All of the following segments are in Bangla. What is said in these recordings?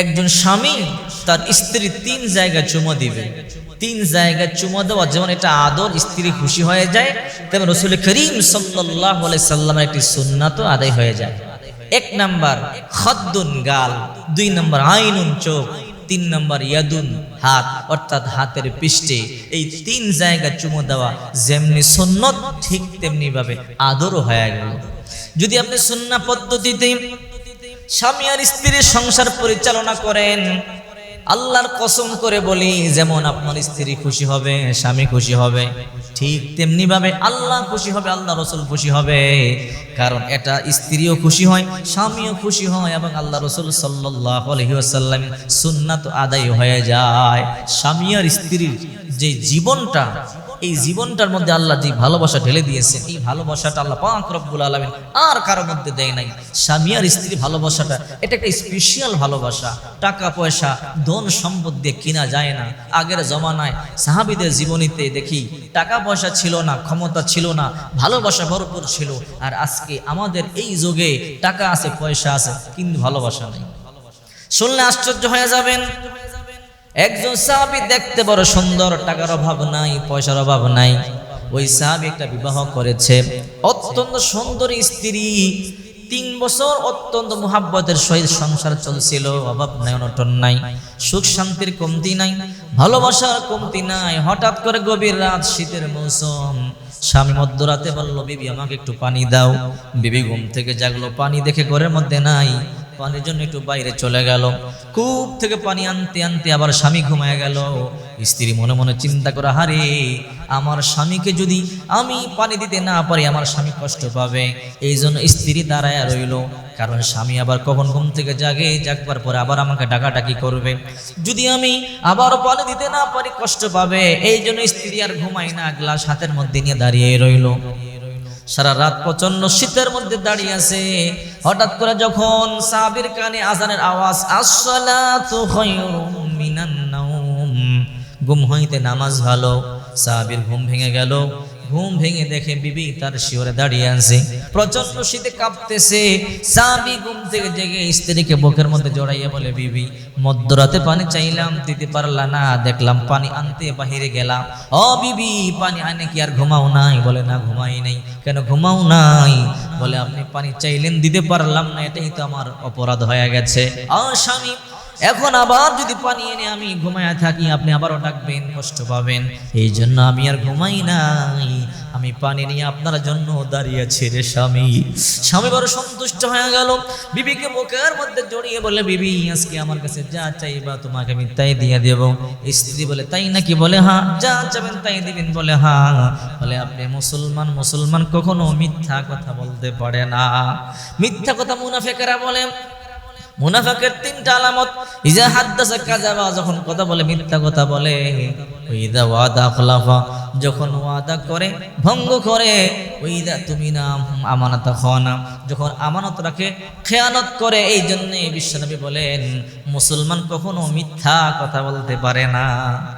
একজন স্বামী তার স্ত্রী তিন জায়গায় চুমো দিবে। তিন জায়গায় চুমো দেওয়া, যেমন এটা আদর, স্ত্রী খুশি হয়ে যায়, তেমন রসুল করিম সাল্লাহ একটি সুন্নাতও আদায় হয়ে যায়। এক নাম্বার খদ্দুন গাল, দুই নাম্বার আইনুন চোখ, তিন নম্বর ইয়াদুন হাত, অর্থাৎ হাতের পৃষ্ঠে এই তিন জায়গা চুমো দেওয়া যেমনি সুন্নত, ঠিক তেমনি ভাবে আদরও হয়ে গেল। যদি আপনি সুন্না পদ্ধতিতে স্বামী আর স্ত্রীর সংসার পরিচালনা করেন। আল্লাহর কসম করে বলি, যেমন আপনার স্ত্রী খুশি হবে, স্বামী খুশি হবে, ঠিক তেমনি ভাবে আল্লাহ খুশি হবে, আল্লাহ রসুল খুশি হবে। কারণ এটা স্ত্রীও খুশি হয়, স্বামীও খুশি হয় এবং আল্লাহ রসুল সাল্লাহ সুন্নাত আদায় হয়ে যায়। স্বামী আর স্ত্রীর যে জীবনটা এই জীবনটার মধ্যে আল্লাহ যে ভালোবাসা ঢেলে দিয়েছেন, এই ভালোবাসাটা আল্লাহ পাক রব্বুল আলমিন আর কারও মধ্যে দেয় নাই। স্বামী আর স্ত্রী ভালোবাসাটা, এটা একটা স্পেশাল ভালোবাসা। টাকা পয়সা, ধন সম্পদ দিয়ে কিনা যায় না। আগের জমানায় সাহাবিদের জীবনীতে দেখি, টাকা পয়সা ছিল না, ক্ষমতা ছিল না, ভালোবাসা ভরপুর ছিল। আর আজকে আমাদের এই যুগে টাকা আছে, পয়সা আছে, কিন্তু ভালোবাসা নেই। শুনলে আশ্চর্য হয়ে যাবেন। একজন সাহাবি দেখতে বড় সুন্দর, টাকার অভাব নাই, পয়সার অভাব নাই। ওই সাহাবি একটা বিবাহ করেছে। অত্যন্ত সুন্দর স্ত্রী। তিন বছর অত্যন্ত মোহাব্বতের সহিত সংসার চলছিল, অভাব নাই, অনটন নাই, সুখ শান্তির কমতি নাই, ভালোবাসার কমতি নাই। হঠাৎ করে গভীর রাত, শীতের মৌসুম। স্বামী মধ্যরাতে বলল, বিবি, আমাকে একটু পানি দাও। বিবি ঘুম থেকে জাগলো, পানি দেখে ঘরের মধ্যে নাই। পানির জন্য একটু বাইরে চলে গেল। কূপ থেকে পানি আনতে আনতে আবার স্বামী ঘুমায় গেল। স্ত্রী মনে মনে চিন্তা করে, হারে, আমার স্বামীকে যদি আমি পানি দিতে না পারি, আমার স্বামী কষ্ট পাবে। এই জন্য স্ত্রী দাঁড়ায় রইল। কারণ স্বামী আবার কখন ঘুম থেকে জাগে, জাগবার পরে আবার আমাকে ডাকাডাকি করবে। যদি আমি আবার পানি দিতে না পারি, কষ্ট পাবে। এই জন্য স্ত্রী আর ঘুমাই না, গ্লাস হাতের মধ্যে নিয়ে দাঁড়িয়ে রইল। সারা রাত প্রচণ্ড শীতের মধ্যে দাঁড়িয়ে আছে। হঠাৎ করে যখন সাবির কানে আজানের আওয়াজ মিনান নাওম ঘুম হইতে নামাজ ভালো। সাবির ঘুম ভেঙে গেল। ঘুম ভেঙে দেখে বিবি তার শিওরে দাঁড়িয়ে আছে। প্রচণ্ড শীতে কাঁপতেছে। সাবি ঘুম থেকে জেগে স্ত্রীকে বুকের মধ্যে জড়াইয়া বলে, বিবি, মধ্যরাতে পানি চাইলাম, দিতে পারলা না। দেখলাম পানি আনতে বাহিরে গেলাম। অ বিবি, পানি আনে কি আর ঘুমাও নাই? বলে, না, ঘুমাই নাই। কেন ঘুমাও নাই? বলে, আপনি পানি চাইলেন, দিতে পারলাম না। এটাই তো আমার অপরাধ হয়ে গেছে। ও স্বামী এখন আবার যদি পানি এনে আমি ঘুমায়া থাকি, আপনি আবারও ডাকবেন, কষ্ট পাবেন। এই জন্য আমি আর ঘুমাই নাই। আমি পানি নিয়ে আপনার জন্য দাঁড়িয়েছি রে স্বামী। স্বামী বড় সন্তুষ্ট হয়ে গেল। বিবিকে মুখের মধ্যে জড়িয়ে বলে বিবি, আজকে আমার কাছে যা চাইবা তোমাকে আমি তাই দিয়ে দেব। স্ত্রী বলে, তাই নাকি? বলে হ্যাঁ যা চাবেন তাই দিবেন। বলে হ্যাঁ। বলে, আপনি মুসলমান মুসলমান কখনো মিথ্যা কথা বলতে পারে না। মিথ্যা কথা মুনাফেকেরা বলে মুনাফাকের তিনটা আলামত। ইজা হাদ্দাসা কাজাবা যখন কথা বলে, মিথ্যা কথা বলে, ওইদা ওয়াদা খলাফা, যখন ওয়াদা করে, ভঙ্গ করে, ওইদা তুমি না, আমানত খানা যখন আমানত রাখে, খেয়ানত করে এই জন্য বিশ্বনবী বলেন, মুসলমান কখনো মিথ্যা কথা বলতে পারে না।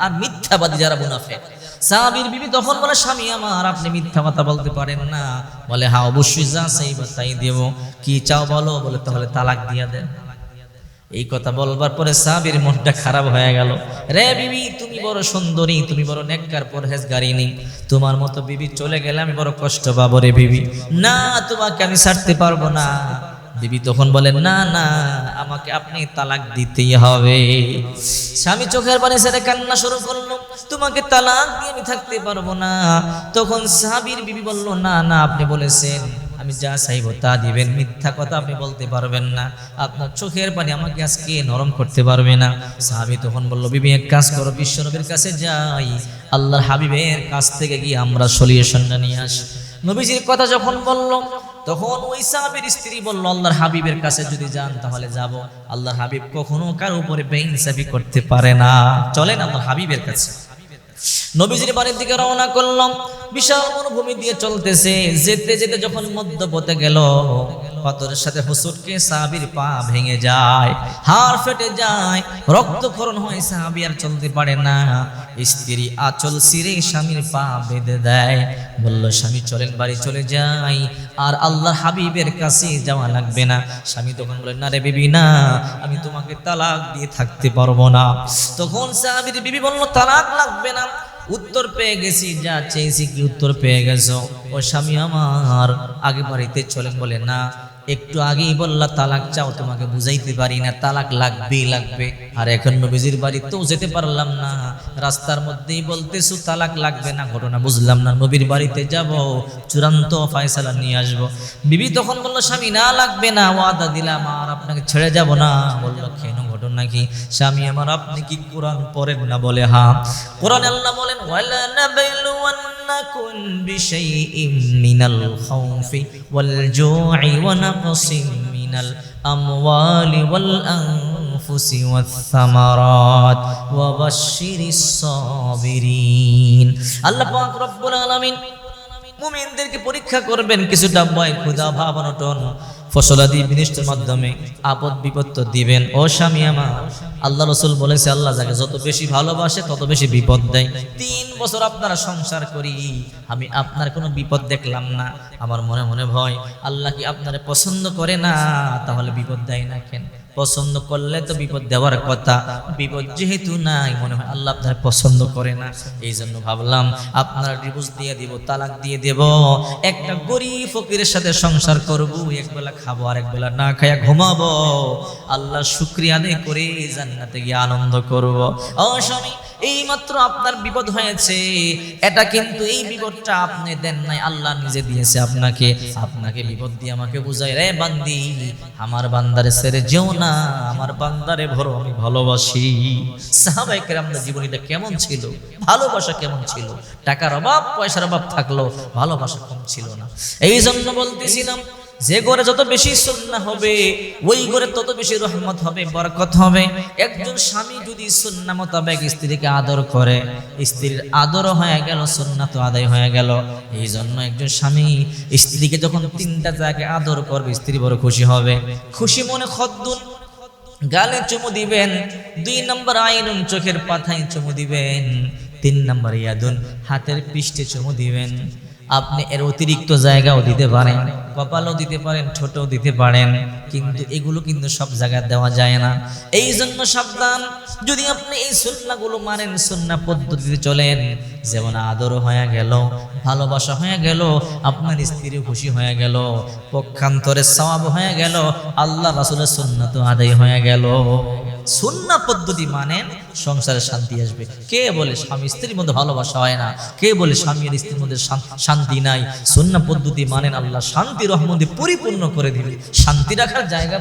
আর মিথ্যাবাদী যারা মুনাফেক, সাহাবীর বিবি তখন বলে, স্বামী আমার, আপনি মিথ্যা কথা বলতে পারেন না। বলে হ্যাঁ অবশ্যই যা সেই তাই দেব। কি চাও বলো? বলে, তাহলে তালাক দিয়া দেন। এই কথা বলবার পরে সাবির মনটা খারাপ হয়ে গেল। রে বিবি, তুমি বড় সুন্দরী, তুমি বড় নেককার পরহেজগারিনী তোমার মতো বিবি চলে গেলে আমি বড় কষ্ট পাবো রে বিবি। না, তোমাকে আমি ছাড়তে পারব না। বিবি তখন বলেন না না, আমাকে আপনি তালাক দিতেই হবে। স্বামী চোখের পানি সেটা কান্না শুরু করল, তোমাকে তালাক দিয়ে আমি থাকতে পারব না। তখন সাবির বিবি বলল, না না, আপনি বলেছেন। আমি যা চাইব তা দিবেন, মিথ্যা কথা আপনি বলতে পারবেন না। আপনার চোখের পানি আমাকে আজকে নরম করতে পারবে না। সাহাবি তখন বলল, বিবি, এক কাজ করো, বিশ্বনবীর কাছে যাই। আল্লাহর হাবিবের কাছ থেকে গিয়ে আমরা সলিউশনটা নিয়ে আসি। নবীজির কথা যখন বলল, তখন ওই সাহাবের স্ত্রী বলল, আল্লাহর হাবিবের কাছে যদি যান তাহলে যাব। আল্লাহর হাবিব কখনো কার উপরে বেইনসাফি করতে পারে না। চলেন আল্লাহর হাবিবের কাছে। নবীজির বাড়ির দিকে রওনা করলাম। বিশাল মরুভূমি দিয়ে চলতেছে। যেতে যেতে যখন মধ্যপথে গেল, পাথরের সাথে হুসুটকে সাহাবির পা ভেঙে যায়, হাড় ফেটে যায়, রক্তক্ষরণ হয়, সাহাবি আর চলতে পারে না। স্ত্রী আচল সিরে স্বামীর পা বেঁধে দেয়। বলল, স্বামী, চলেন বাড়ি চলে যাই। আর আল্লাহ হাবিবের কাছে যাওয়া লাগবে না। স্বামী তখন বলেন না রে বিবি, না, আমি তোমাকে তালাক দিয়ে থাকতে পারব না। তখন সাহাবির বিবি বলল, তালাক লাগবে না। উত্তর পেয়ে গেছি, যা চেয়েছি কি উত্তর পেয়ে গেছো? ও স্বামী আমার, আগে বাড়িতে চলেন বলে, না, একটু আগেই বললা, তালাক চাও, তোমাকে বুঝাইতে পারি না, তালাক লাগবেই লাগবে। আর এখন নবীজির বাড়িতেও যেতে পারলাম না, রাস্তার মধ্যেই বলতেছো, তালাক লাগবে না, ঘটনা বুঝলাম না, নবীর বাড়িতে যাব, চূড়ান্ত ফয়সালা নিয়ে আসব। বিবি তখন বলল, স্বামী, না লাগবে না, ওয়াদা দিলাম, আর আপনাকে ছেড়ে যাব না। বলল, কেন ঘটনা কি স্বামী, আমার আপনি কি কোরআন পড়েন না বলে? হ্যাঁ কোরআন আল্লাহ বলেন বিশাইইম মিনাল খাউফি ওয়াল ওয়া নাকসিম মিনাল আমওয়ালি ওয়াল আনফুসি ওয়াথ সামারাত ওয়া বাশশিরিস সাবিরিন। আল্লাহ পাক রব্বুল আলামিন মুমিনদেরকে পরীক্ষা করবেন, কিছুটা ভয়, ক্ষুধা, ভাব ফসলাদি বিনিষ্টের মাধ্যমে আপদ বিপদ তো দিবেন। ও স্বামী আমার, আল্লাহ রসুল বলেছে, আল্লাহ যাকে যত বেশি ভালোবাসে তত বেশি বিপদ দেয়। তিন বছর আপনারা সংসার করি, আমি আপনার কোনো বিপদ দেখলাম না। আমার মনে মনে ভয়, আল্লাহ কি আপনারা পছন্দ করে না? তাহলে বিপদ দেয় না কেন? পছন্দ করলে তো বিপদ দেওয়ার কথা। বিপদ যেহেতু নাই, মনে হয় আল্লাহ আপনার পছন্দ করে না। এই জন্য ভাবলাম, আপনার ডিভোর্স দিয়ে দিব, তালাক দিয়ে দেব। একটা গরিব ফকিরের সাথে সংসার করব একবেলা খাব আর এক বেলা না খাইয়া ঘুমাবো। আল্লাহ শুক্রিয়া আদায় করে জান্নাতে গিয়ে আনন্দ করব। ও স্বামী এই মাত্র আপনার বিপদ হয়েছে, এটা কিন্তু এই বিপদটা আপনি দেন নাই, আল্লাহ নিজে দিয়েছে আপনাকে। আপনাকে বিপদ দিয়ে আমাকে বুঝাই রে বান্দি, আমার বান্দারে ছেড়ে যেও না, আমার বান্দারে ভরো, আমি ভালোবাসি। সাহাবাই কেরামদের জীবনীটা কেমন ছিল? ভালোবাসা কেমন ছিল? টাকার অভাব, পয়সার অভাব থাকল ভালোবাসা কম ছিল না। এই জন্য বলতেছিলাম যে ঘরে যত বেশি সুন্না হবে, ওই ঘরে তত বেশি রহমত হবে, বরকত হবে। একজন স্বামী যদি সুন্না মোতাবেক স্ত্রীকে আদর করে, স্ত্রীর আদর হয়ে গেল সুন্না তো আদায় হয়ে গেল। এই জন্য একজন স্বামী স্ত্রীকে যখন তিনটা জায়গায় আদর করবে, স্ত্রী বড় খুশি হবে। খুশি মনে খদ্দুন গালে চুমু দিবেন, দুই নম্বর আইনুন চোখের পাথায় চুমু দিবেন, তিন নম্বর ইয়াদুন হাতের পৃষ্ঠে চুমু দিবেন। আপনি এর অতিরিক্ত জায়গাও দিতে পারেন। কপালও দিতে পারেন, ঠোঁটও দিতে পারেন, কিন্তু এগুলো কিন্তু সব জায়গায় দেওয়া যায় না। এই জন্য সাবধান, যদি আপনি এই সুন্নাগুলো মানেন, সুন্না পদ্ধতিতে চলেন, যেমন আদর হয়ে গেল, ভালোবাসা হয়ে গেল, আপনার স্ত্রী খুশি হয়ে গেল, পক্ষান্তরে সওয়াব হয়ে গেল, আল্লাহ রাসূলের সুন্নাত আদায় হয়ে গেল। সুন্না পদ্ধতি মানেন সংসারে শান্তি আসবে। কে বলে স্বামী স্ত্রীর মধ্যে ভালোবাসা হয় না? কে বলে স্বামী আর স্ত্রীর মধ্যে শান- শান্তি নাই? সুন্না পদ্ধতি মানেন আল্লাহ শান্তি, রহমতে পরিপূর্ণ করে দিবে। শান্তি রাখার জায়গা